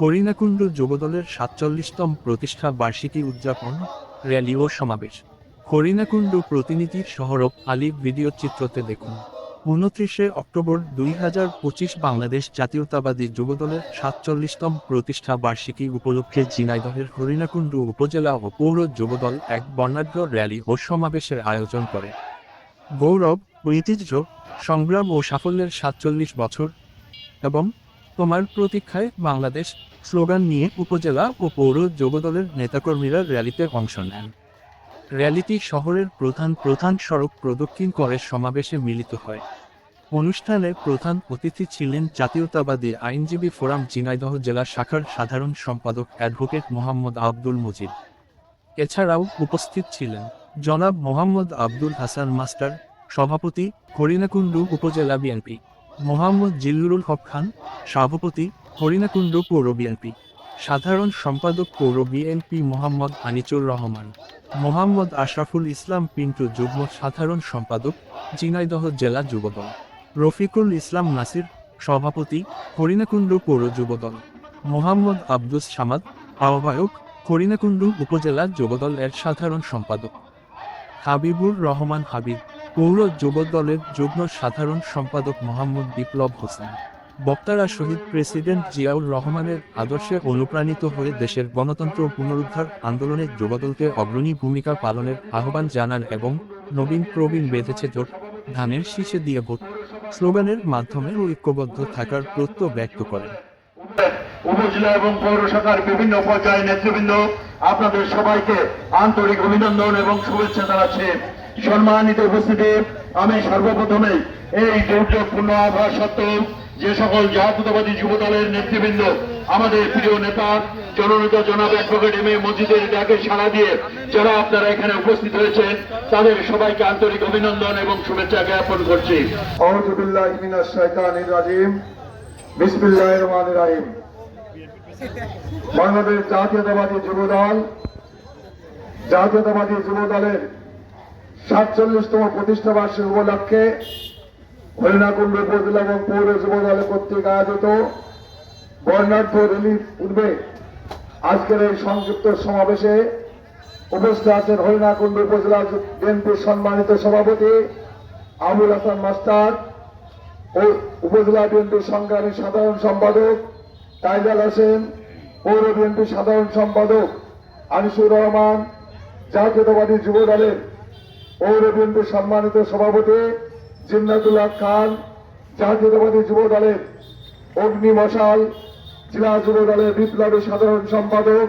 হরিণাকুণ্ড যুবদলের সাতচল্লিশতম প্রতিষ্ঠা বার্ষিকী উদযাপন, র্যালি ও সমাবেশ। হরিণাকুণ্ড প্রতিনিধি সহরব আলী ভিডিও চিত্রতে দেখুন। উনত্রিশে অক্টোবর দুই হাজার পঁচিশ বাংলাদেশ জাতীয়তাবাদী যুবদলের সাতচল্লিশতম প্রতিষ্ঠা বার্ষিকী উপলক্ষে ঝিনাইদহের হরিণাকুণ্ড উপজেলা ও পৌর যুবদল এক বর্ণাঢ্য র্যালি ও সমাবেশের আয়োজন করে। গৌরব, ঐতিহ্য, সংগ্রাম ও সাফল্যের সাতচল্লিশ বছর এবং তোমার প্রতীক্ষায় বাংলাদেশ স্লোগান নিয়ে উপজেলা ও পৌর যোগদলের নেতাকর্মীরা র্যালিতে অংশ নেন। র্যালিটি শহরের প্রধান প্রধান সড়ক প্রদক্ষিণ করে সমাবেশে মিলিত হয়। অনুষ্ঠানে প্রধান অতিথি ছিলেন জাতীয়তাবাদী আইনজীবী ফোরাম ঝিনাইদহ জেলা শাখার সাধারণ সম্পাদক অ্যাডভোকেট মোহাম্মদ আব্দুল মুজিব। এছাড়াও উপস্থিত ছিলেন জনাব মোহাম্মদ আব্দুল হাসান মাস্টার, সভাপতি হরিণাকুণ্ডু উপজেলা বিএনপি। মোহাম্মদ জিল্লুরুল হক খান, সভাপতি, হরিণাকুণ্ডু পৌর বিএনপি সাধারণ সম্পাদক পৌর বিএনপি মোহাম্মদ আনিচুর রহমান, মোহাম্মদ আশরাফুল ইসলাম পিন্টু যুগ্ম সাধারণ সম্পাদক, ঝিনাইদহ জেলা যুবদল, রফিকুল ইসলাম নাসির, সভাপতি, হরিণাকুণ্ডু পৌর যুবদল, মোহাম্মদ আব্দুস সামাদ, আহ্বায়ক, হরিণাকুণ্ডু উপজেলা যুবদল এর সাধারণ সম্পাদক, হাবিবুর রহমান হাবিব পৌর যুবদলের যুগ্ম সাধারণ সম্পাদক মোহাম্মদ বিপ্লব হোসেন। বক্তারা শহীদ প্রেসিডেন্ট জিয়াউর রহমানের আদর্শে অনুপ্রাণিত হয়ে দেশের গণতন্ত্র পুনরুদ্ধার আন্দোলনে যুবদলকে অগ্রণী ভূমিকা পালনের আহ্বান জানান এবং নবীন প্রবীণ বেঁধেছে জোট, ধানের শীষে দিয়ে ভোট, স্লোগানের মাধ্যমে ঐক্যবদ্ধ থাকার প্রত্যয় ব্যক্ত করেন। উপজেলা এবং পৌরসভার বিভিন্ন পর্যায়ের নেতৃবৃন্দ, আপনাদের সবাইকে আন্তরিক অভিনন্দন এবং শুভেচ্ছা জানাচ্ছি। সম্মানিত উপস্থিতি, আমি সর্বপ্রথমে এই দুর্যোগপূর্ণ আভাস সত্ত্বেও যে সকল জাতীয়তাবাদী যুব দলের নেতৃবৃন্দ, আমাদের প্রিয় নেতা, জননেতা জনাব অ্যাডভোকেট এম এ মসজিদের ডাকে সাড়া দিয়ে যারা আপনারা এখানে উপস্থিত হয়েছেন, তাদের সবাইকে আন্তরিক অভিনন্দন এবং শুভেচ্ছা জ্ঞাপন করছি। বাংলাদেশ জাতীয়তাবাদী যুব দল জাতীয়তাবাদী যুব দলের সাতচল্লিশতম প্রতিষ্ঠা বার্ষিক উপলক্ষে হরিণাকুণ্ড উপজেলা এবং পৌর যুবদলের কর্তৃক আয়োজিত বর্ণাঢ্য রিলিফ পূর্বে আজকের এই সংযুক্ত সমাবেশে উপস্থিত আছেন হরিণাকুণ্ড উপজেলা বিএনপির সম্মানিত সভাপতি আবুল হাসান মাস্টার ও উপজেলা বিএনপির সংগ্রামী সাধারণ সম্পাদক টাইজাল হোসেন, পৌর বিএনপির সাধারণ সম্পাদক আনিসুর রহমান, জাতীয়তাবাদী যুব দলের বিএনপির সম্মানিত সভাপতি জিন্নাতুল্লাহ খান, জাতীয়তাবাদী যুব দলের অগ্নি মশাল, জেলা যুব দলের বিপ্লবী সাধারণ সম্পাদক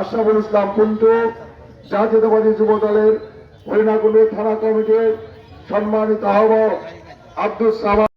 আশরাফুল ইসলাম কুন্টু, জাতীয়তাবাদী যুব দলের হরিণাকুণ্ড থানা কমিটির সম্মানিত আহ্বায়ক আব্দুল সামাদ।